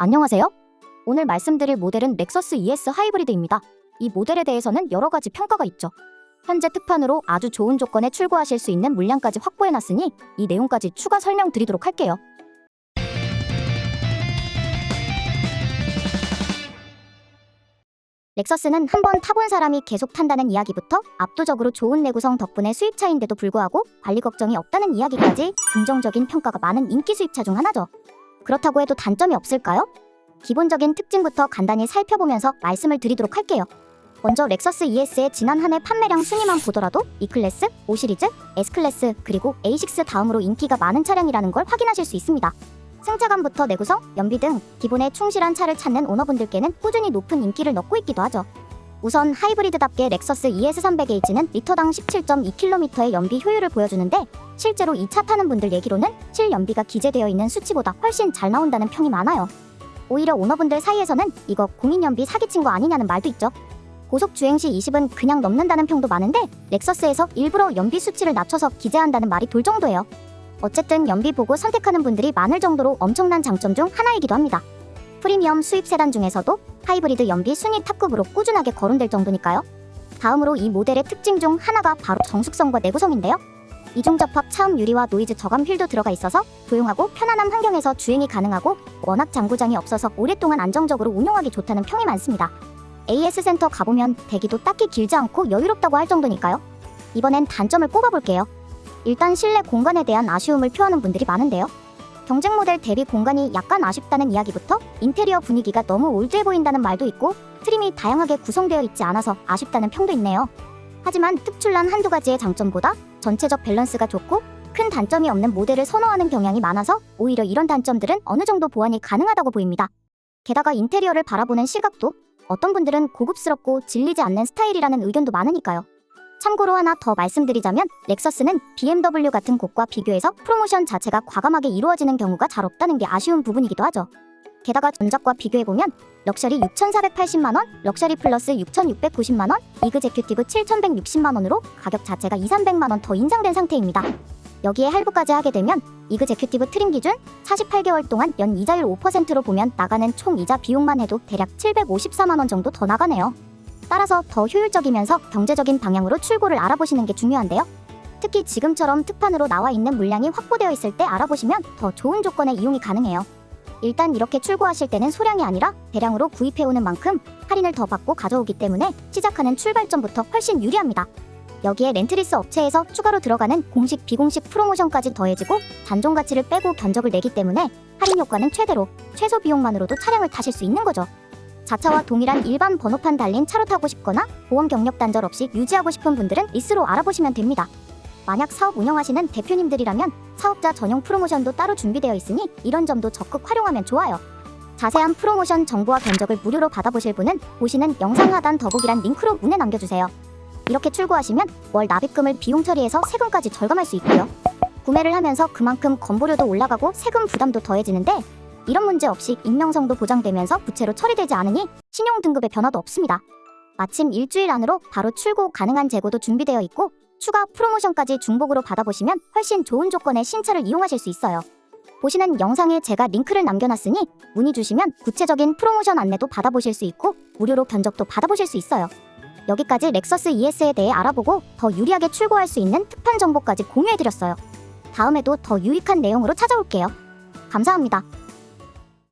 안녕하세요. 오늘 말씀드릴 모델은 넥서스 ES 하이브리드입니다. 이 모델에 대해서는 여러 가지 평가가 있죠. 현재 특판으로 아주 좋은 조건에 출고하실 수 있는 물량까지 확보해놨으니 이 내용까지 추가 설명드리도록 할게요. 렉서스는 한 번 타본 사람이 계속 탄다는 이야기부터 압도적으로 좋은 내구성 덕분에 수입차인데도 불구하고 관리 걱정이 없다는 이야기까지 긍정적인 평가가 많은 인기 수입차 중 하나죠. 그렇다고 해도 단점이 없을까요? 기본적인 특징부터 간단히 살펴보면서 말씀을 드리도록 할게요. 먼저 렉서스 ES의 지난 한 해 판매량 순위만 보더라도 E클래스, 5시리즈, S클래스, 그리고 A6 다음으로 인기가 많은 차량이라는 걸 확인하실 수 있습니다. 승차감부터 내구성, 연비 등 기본에 충실한 차를 찾는 오너분들께는 꾸준히 높은 인기를 넣고 있기도 하죠. 우선 하이브리드답게 렉서스 ES300H는 리터당 17.2km의 연비 효율을 보여주는데 실제로 이 차 타는 분들 얘기로는 실연비가 기재되어 있는 수치보다 훨씬 잘 나온다는 평이 많아요. 오히려 오너분들 사이에서는 이거 공인연비 사기친 거 아니냐는 말도 있죠. 고속 주행 시 20은 그냥 넘는다는 평도 많은데 렉서스에서 일부러 연비 수치를 낮춰서 기재한다는 말이 돌 정도예요. 어쨌든 연비 보고 선택하는 분들이 많을 정도로 엄청난 장점 중 하나이기도 합니다. 프리미엄 수입 세단 중에서도 하이브리드 연비 순위 탑급으로 꾸준하게 거론될 정도니까요. 다음으로 이 모델의 특징 중 하나가 바로 정숙성과 내구성인데요. 이중 접합 차음 유리와 노이즈 저감 휠도 들어가 있어서 조용하고 편안한 환경에서 주행이 가능하고 워낙 장고장이 없어서 오랫동안 안정적으로 운용하기 좋다는 평이 많습니다. AS 센터 가보면 대기도 딱히 길지 않고 여유롭다고 할 정도니까요. 이번엔 단점을 꼽아볼게요. 일단 실내 공간에 대한 아쉬움을 표하는 분들이 많은데요. 경쟁 모델 대비 공간이 약간 아쉽다는 이야기부터 인테리어 분위기가 너무 올드해 보인다는 말도 있고 트림이 다양하게 구성되어 있지 않아서 아쉽다는 평도 있네요. 하지만 특출난 한두 가지의 장점보다 전체적 밸런스가 좋고 큰 단점이 없는 모델을 선호하는 경향이 많아서 오히려 이런 단점들은 어느 정도 보완이 가능하다고 보입니다. 게다가 인테리어를 바라보는 시각도 어떤 분들은 고급스럽고 질리지 않는 스타일이라는 의견도 많으니까요. 참고로 하나 더 말씀드리자면 렉서스는 BMW 같은 곳과 비교해서 프로모션 자체가 과감하게 이루어지는 경우가 잘 없다는 게 아쉬운 부분이기도 하죠. 게다가 전작과 비교해보면 럭셔리 6,480만원, 럭셔리 플러스 6,690만원, 이그제큐티브 7,160만원으로 가격 자체가 2, 300만원 더 인상된 상태입니다. 여기에 할부까지 하게 되면 이그제큐티브 트림 기준 48개월 동안 연 이자율 5%로 보면 나가는 총 이자 비용만 해도 대략 754만원 정도 더 나가네요. 따라서 더 효율적이면서 경제적인 방향으로 출고를 알아보시는 게 중요한데요. 특히 지금처럼 특판으로 나와 있는 물량이 확보되어 있을 때 알아보시면 더 좋은 조건에 이용이 가능해요. 일단 이렇게 출고하실 때는 소량이 아니라 대량으로 구입해오는 만큼 할인을 더 받고 가져오기 때문에 시작하는 출발점부터 훨씬 유리합니다. 여기에 렌트리스 업체에서 추가로 들어가는 공식 비공식 프로모션까지 더해지고 단종 가치를 빼고 견적을 내기 때문에 할인 효과는 최대로 최소 비용만으로도 차량을 타실 수 있는 거죠. 자차와 동일한 일반 번호판 달린 차로 타고 싶거나 보험 경력 단절 없이 유지하고 싶은 분들은 리스로 알아보시면 됩니다. 만약 사업 운영하시는 대표님들이라면 사업자 전용 프로모션도 따로 준비되어 있으니 이런 점도 적극 활용하면 좋아요. 자세한 프로모션 정보와 견적을 무료로 받아보실 분은 보시는 영상 하단 더보기란 링크로 문의 남겨주세요. 이렇게 출고하시면 월 납입금을 비용 처리해서 세금까지 절감할 수 있고요. 구매를 하면서 그만큼 건보료도 올라가고 세금 부담도 더해지는데 이런 문제 없이 익명성도 보장되면서 부채로 처리되지 않으니 신용 등급의 변화도 없습니다. 마침 일주일 안으로 바로 출고 가능한 재고도 준비되어 있고 추가 프로모션까지 중복으로 받아보시면 훨씬 좋은 조건의 신차를 이용하실 수 있어요. 보시는 영상에 제가 링크를 남겨놨으니 문의 주시면 구체적인 프로모션 안내도 받아보실 수 있고 무료로 견적도 받아보실 수 있어요. 여기까지 렉서스 ES에 대해 알아보고 더 유리하게 출고할 수 있는 특판 정보까지 공유해드렸어요. 다음에도 더 유익한 내용으로 찾아올게요. 감사합니다.